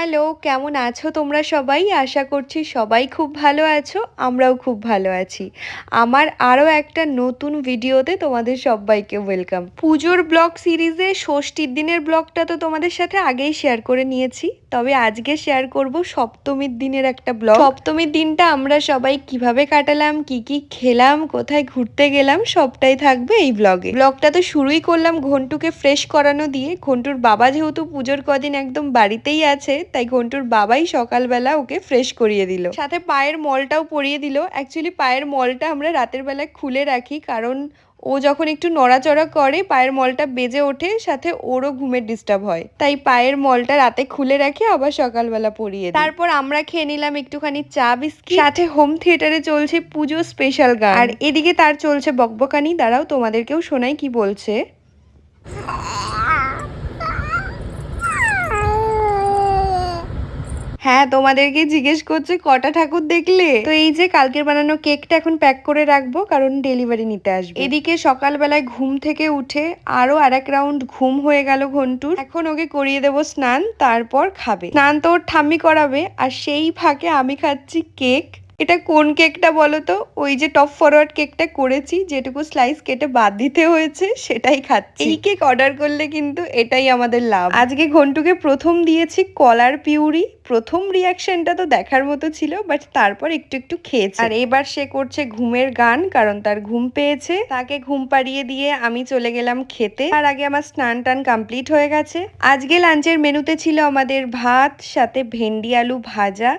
Hello, কেমন আছো তোমরা সবাই? আশা করছি সবাই খুব ভালো আছো, আমরাও খুব ভালো আছি। আমার আরও একটা নতুন ভিডিওতে তোমাদের সবাইকে ওয়েলকাম। পুজোর ব্লগ সিরিজে ষষ্ঠীর দিনের ব্লগটা তো তোমাদের সাথে আগেই শেয়ার করে নিয়েছি। তবে আজকে শেয়ার করব সপ্তমীর দিনের একটা ব্লগ। সপ্তমীর দিনটা আমরা সবাই কীভাবে কাটালাম, কি কি খেলাম, কোথায় ঘুরতে গেলাম, সবটাই থাকবে এই ব্লগে। ব্লগটা তো শুরুই করলাম ঘন্টুকে ফ্রেশ করানো দিয়ে। ঘন্টুর বাবা যেহেতু পুজোর কদিন একদম বাড়িতেই আছে তাই ঘন্টুর বাবাই সকালবেলা ওকে ফ্রেশ করিয়ে দিল। সাথে পায়ের মলটাও পরিয়ে দিল। অ্যাকচুয়ালি পায়ের মলটা আমরা রাতের বেলায় খুলে রাখি, কারণ ও যখন একটু নড়াচড়া করে, পায়ের মলটা বেজে ওঠে, সাথে ওরও ঘুমের ডিস্টার্ব হয়। তাই পায়ের মলটা রাতে খুলে রাখে আবার সকালবেলা পরিয়ে তারপর আমরা খেয়ে নিলাম একটুখানি চা বিস্কিট। সাথে হোম থিয়েটারে চলছে পুজো স্পেশাল গান। আর এদিকে তার চলছে বকবকানি। দাঁড়াও তোমাদেরকেও শোনাই কি বলছে। হ্যাঁ তোমাদেরকে জিজ্ঞেস করছে, কটা ঠাকুর দেখলে? তো এই যে কালকের বানানো কেকটা এখন প্যাক করে রাখব, কারণ ডেলিভারি নিতে আসবে। এদিকে সকালবেলায় ঘুম থেকে উঠে আরও আর এক রাউন্ড ঘুম হয়ে গেল ঘন্টুর। এখন ওকে করিয়ে দেবো স্নান, তারপর খাবে। স্নান তো ওর ঠাম্মি করাবে, আর সেই ফাঁকে আমি খাচ্ছি কেক। এটা কোন কেকটা বলো তো? ওই যে টপ ফরওয়ার্ড কেকটা করেছি যেটুকু স্লাইস কেটে বাদ দিতে হয়েছে সেটাই খাচ্ছি। এই কেক অর্ডার করলে কিন্তু এটাই আমাদের লাভ। আজকে ঘন্টুকে প্রথম দিয়েছি কলার পিউরি। প্রথম রিয়াকশনটা তো দেখার মতো ছিল বাট তারপর একটু একটু খেয়েছে। আর এবার সে করছে ঘুমের গান কারণ তার ঘুম পেয়েছে। তাকে ঘুম পাড়িয়ে দিয়ে আমি চলে গেলাম খেতে। আর আগে আমার স্নান টান কমপ্লিট হয়ে গেছে। আজকে লাঞ্চের মেনুতে ছিল আমাদের ভাত সাথে ভেন্ডি আলু ভাজা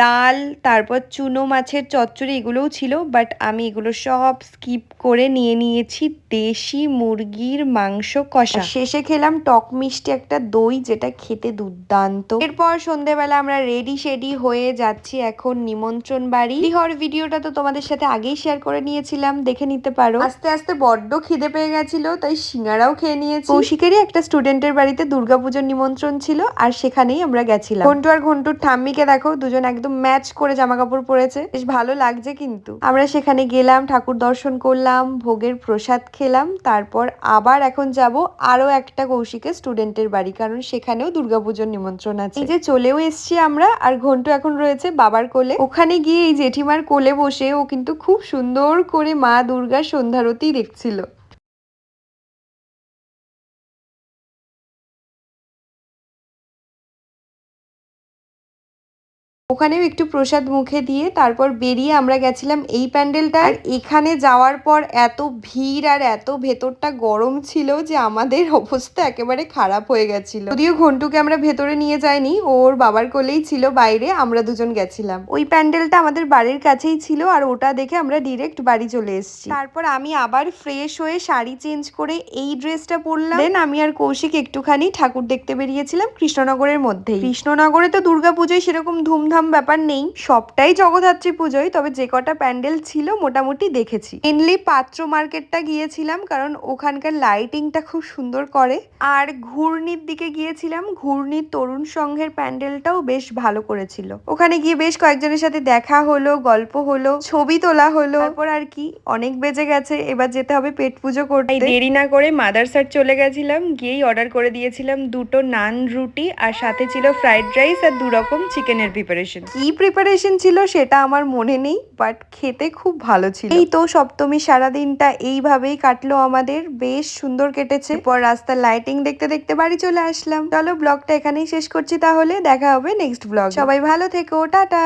ডাল তারপর চুনো মাছের চচ্চড়ি এগুলোও ছিল বাট আমি এগুলো সব স্কিপ করে নিয়ে নিয়েছি দেশি মুরগির মাংস কষা। শেষে খেলাম টক মিষ্টি একটা দই, যেটা খেতে দুর্দান্ত। এরপর সন্ধেবেলা আমরা রেডি শেডি হয়ে যাচ্ছি এখন নিমন্ত্রণ বাড়ি। হর ভিডিওটা তো তোমাদের সাথে আগেই শেয়ার করে নিয়েছিলাম, দেখে নিতে পারো। আস্তে আস্তে বড্ড খিদে পেয়ে গেছিল, তাই সিঙ্গারাও খেয়ে নিয়েছি। কৌশিকেরই একটা স্টুডেন্টের বাড়িতে দুর্গাপুজোর নিমন্ত্রণ ছিল, আর সেখানেই আমরা গেছিলাম। ঘন্টু আর ঘন্টুর ঠাম্মিকে দেখো, দুজন একদম ম্যাচ করে জামা কাপড় পরেছে বেশ ভালো লাগছে কিন্তু। আমরা সেখানে গেলাম, ঠাকুর দর্শন করলাম, ভোগের প্রসাদ খেলাম, তারপর আবার এখন যাব আরও একটা কৌশিকের স্টুডেন্টের বাড়ি, কারণ সেখানেও দুর্গাপুজোর নিমন্ত্রণ আছে। এই যে চলেও এসছি আমরা, আর ঘন্টু এখন রয়েছে বাবার কোলে। ওখানে গিয়ে এই জেঠিমার কোলে বসে ও কিন্তু খুব সুন্দর করে মা দুর্গার সন্ধ্যারতি দেখছিল। ওখানেও একটু প্রসাদ মুখে দিয়ে তারপর বেরিয়ে আমরা গেছিলাম এই প্যান্ডেলটা। আর এখানে যাওয়ার পর এত ভিড় আর এত ভেতরটা গরম ছিল যে আমাদের অবস্থা একেবারে খারাপ হয়ে গেছিল। যদিও ঘন্টুকে আমরা ভেতরে নিয়ে যাইনি ওর বাবার কোলেই ছিল বাইরে, আমরা দুজন গেছিলাম। ওই প্যান্ডেলটা আমাদের বাড়ির কাছেই ছিল আর ওটা দেখে আমরা ডিরেক্ট বাড়ি চলে এসেছি। তারপর আমি আবার ফ্রেশ হয়ে শাড়ি চেঞ্জ করে এই ড্রেসটা পরলাম। দেন আমি আর কৌশিক একটুখানি ঠাকুর দেখতে বেরিয়েছিলাম কৃষ্ণনগরের মধ্যেই। কৃষ্ণনগরে তো দুর্গাপুজোয় সেরকম ধুমধাম ব্যাপার নেই। সবটাই জগদ্ধাত্রী পুজোয়, তবে যে কটা প্যান্ডেল ছিল মোটামুটি দেখেছি। মেনলি পাত্র মার্কেটটা গিয়েছিলাম, কারণ ওখানকার লাইটিংটা খুব সুন্দর করে। আর ঘূর্ণির দিকে গিয়েছিলাম, ঘূর্ণির তরুণ সংঘের প্যান্ডেলটাও বেশ ভালো করেছিল। ওখানে গিয়ে বেশ কয়েকজনের সাথে দেখা হলো, গল্প হলো, ছবি তোলা হলো। তারপর আর কি, অনেক বেজে গেছে, এবার যেতে হবে পেট পুজো করতে। দেরি না করে মাদারসার চলে গেছিলাম, গিয়েই অর্ডার করে দিয়েছিলাম দুটো নান রুটি, আর সাথে ছিল ফ্রাইড রাইস আর দু রকম চিকেনের প্রিপারেশন কি প্রিপারেশন ছিল সেটা আমার মনে নেই বাট খেতে খুব ভালো ছিল। এই তো সপ্তমী সারাদিনটা এইভাবেই কাটলো আমাদের, বেশ সুন্দর কেটেছে। পর রাস্তার লাইটিং দেখতে দেখতে বাড়ি চলে আসলাম। চলো ব্লগটা এখানেই শেষ করছি তাহলে, দেখা হবে নেক্সট ব্লগ সবাই ভালো থেকো, টাটা!